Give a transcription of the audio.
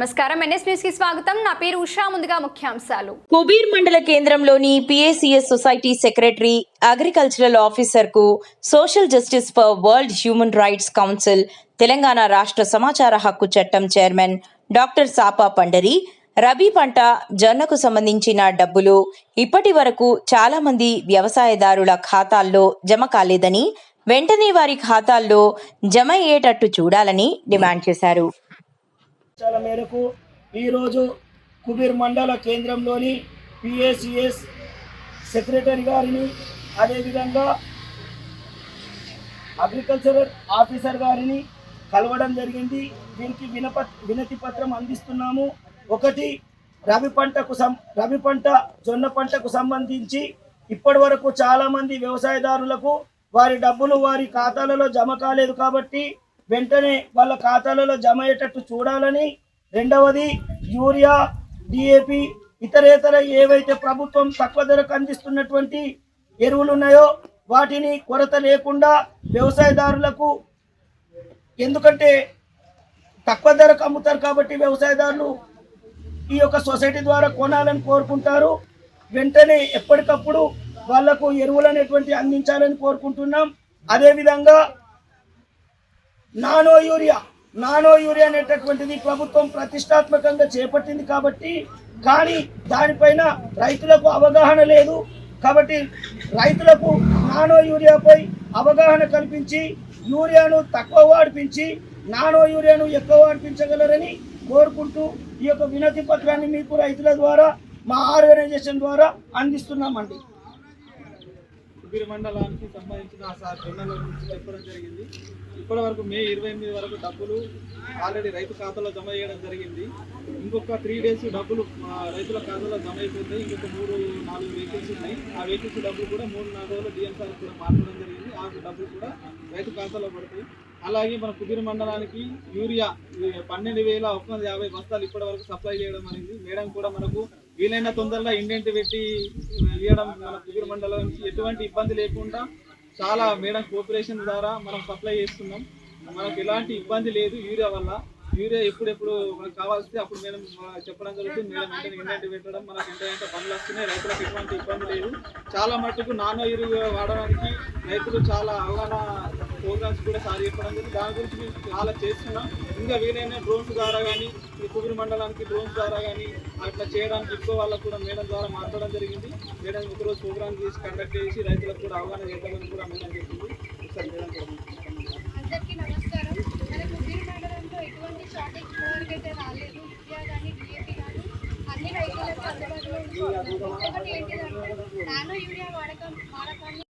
నమస్కారం. ఎన్ఎస్ న్యూస్కి స్వాగతం. నా పేరు ఉషా. ముందుగా ముఖ్యాంశాలు. కుబీర్ మండల కేంద్రంలోని PACS society secretary agricultural ఆఫీసర్కు social justice for world human rights council Telangana రాష్ట్ర సమాచార హక్కు చట్టం చైర్మన్ డాక్టర్ సాపా పండరి రబీ పంట జొన్నకు సంబంధించిన డబ్బులు ఇప్పటి వరకు చాలా మంది వ్యవసాయదారుల ఖాతాల్లో జమ కాలేదని వెంటనే వారి ఖాతాల్లో జమ అయ్యేటట్టు చూడాలని డిమాండ్ చేశారు. ఆదేశాల మేరకు ఈరోజు కుబీర్ మండల కేంద్రంలోని పిఏసిఎస్ సెక్రటరీ గారిని అదేవిధంగా అగ్రికల్చరల్ ఆఫీసర్ గారిని కలవడం జరిగింది. దీనికి వినప వినతి పత్రం అందిస్తున్నాము. ఒకటి రవి పంటకు సం రవి పంట జొన్న పంటకు సంబంధించి ఇప్పటి వరకు చాలామంది వ్యవసాయదారులకు వారి డబ్బులు వారి ఖాతాలలో జమ కాలేదు కాబట్టి వెంటనే వాళ్ళ ఖాతాలలో జమ అయ్యేటట్టు చూడాలని రెండవది యూరియా డిఏపి ఇతరేతర ఏవైతే ప్రభుత్వం తక్కువ ధరకు అందిస్తున్నటువంటి ఎరువులు ఉన్నాయో వాటిని కొరత లేకుండా వ్యవసాయదారులకు ఎందుకంటే తక్కువ ధరకు అమ్ముతారు కాబట్టి వ్యవసాయదారులు ఈ యొక్క సొసైటీ ద్వారా కొనాలని కోరుకుంటారు. వెంటనే ఎప్పటికప్పుడు వాళ్ళకు ఎరువులు అనేటువంటి అందించాలని కోరుకుంటున్నాం. అదేవిధంగా నానో యూరియా. నానో యూరియా అనేటటువంటిది ప్రభుత్వం ప్రతిష్టాత్మకంగా చేపట్టింది కాబట్టి కానీ దానిపైన రైతులకు అవగాహన లేదు. కాబట్టి రైతులకు నానో యూరియాపై అవగాహన కల్పించి యూరియాను తక్కువ వాడిపించి నానో యూరియాను ఎక్కువ వాడిపించగలరని కోరుకుంటూ ఈ యొక్క వినతి పత్రాన్ని మీకు రైతుల ద్వారా మా ఆర్గనైజేషన్ ద్వారా అందిస్తున్నామండి. ఉగిరి మండలానికి సంబంధించిన సా- జొన్నల గురించి చెప్పడం జరిగింది. ఇప్పటి వరకు మే ఇరవై ఎనిమిది వరకు డబ్బులు ఆల్రెడీ రైతు ఖాతాలో జమ చేయడం జరిగింది. ఇంకొక త్రీ డేస్ డబ్బులు రైతుల ఖాతాలో జమ అయిపోతాయి ఇంకొక మూడు నాలుగు వెహికల్స్ ఉన్నాయి. ఆ వెహికల్స్ డబ్బులు కూడా మూడు నాలుగు రోజులు డిఎంసార్ కూడా మార్చడం జరిగింది. ఆ డబ్బులు కూడా రైతు ఖాతాలో పడతాయి. అలాగే మన కుదిరి మండలానికి యూరియా పన్నెండు వేల ఒక వందల యాభై బస్తాలు ఇప్పటి వరకు సప్లై చేయడం అనేది మేడం కూడా మనకు వీలైన తొందరలో ఇండెంట్ పెట్టి ఇవ్వడం మన పుగురు మండలం నుంచి ఎటువంటి ఇబ్బంది లేకుండా చాలా మేడం కోఆపరేషన్ ద్వారా మనం సప్లై చేస్తున్నాం. మనకు ఎలాంటి ఇబ్బంది లేదు యూరియా వల్ల. యూరియా ఎప్పుడెప్పుడు మనకు కావాల్సి అప్పుడు మేడం చెప్పడం జరుగుతుంది. మేడం వెంటనే ఇండెంట్ పెట్టడం మనకు ఎంత ఎంత పనులు వస్తున్నాయి రైతులకు ఎటువంటి ఇబ్బంది లేదు. చాలా మట్టుకు నానో యూరియా వాడడానికి రైతులు చాలా అవగాహన ప్రోగ్రామ్స్ కూడా సార్ చెప్పడం జరిగింది. దాని గురించి మేము చాలా చేస్తున్నాం. ఇంకా వీలైన డ్రోన్స్ ద్వారా కానీ ఈ కుబీర్ మండలానికి డ్రోన్స్ ద్వారా కానీ అట్లా చేయడానికి ఎక్కువ వాళ్ళకు కూడా మేడం ద్వారా మాట్లాడడం జరిగింది. మేడం ఒకరోజు ప్రోగ్రామ్ చేసి కండక్ట్ చేసి రైతులకు కూడా అవగాహన చేద్దామని కూడా మేడం చెప్పింది. ఒకసారి మేడం అందరికీ నమస్కారం. కుబీర్ మండలంలో ఎటువంటి షార్టేజ్ అయితే రాలేదు. కానీ కానీ అన్ని రైతులకు అందుబాటులో ఏంటిదంటే నానో యూరియా వాడకం వాడకాన్ని